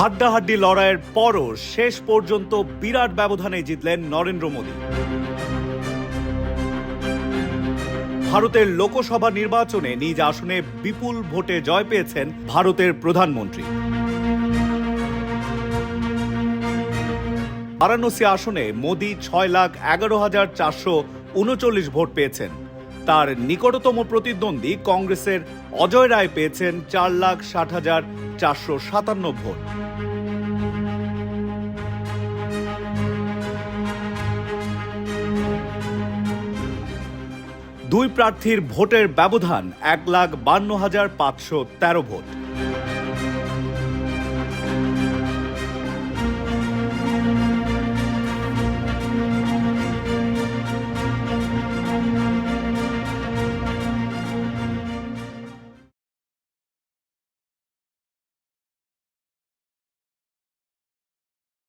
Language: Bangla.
হাড্ডাহাড্ডি লড়াইয়ের পরও শেষ পর্যন্ত বিরাট ব্যবধানে জিতলেন নরেন্দ্র মোদী। ভারতের লোকসভা নির্বাচনে নিজ আসনে বিপুল ভোটে জয় পেয়েছেন ভারতের প্রধানমন্ত্রী। বারাণসী আসনে মোদি ছয় লাখ এগারো হাজার চারশো উনচল্লিশ ভোট পেয়েছেন। তার নিকটতম প্রতিদ্বন্দ্বী কংগ্রেসের অজয় রায় পেয়েছেন চার লাখ ষাট হাজার চারশো সাতান্ন ভোট। দুই প্রার্থীর ভোটের ব্যবধান এক লাখ বান্ন হাজার পাঁচশো তেরো ভোট।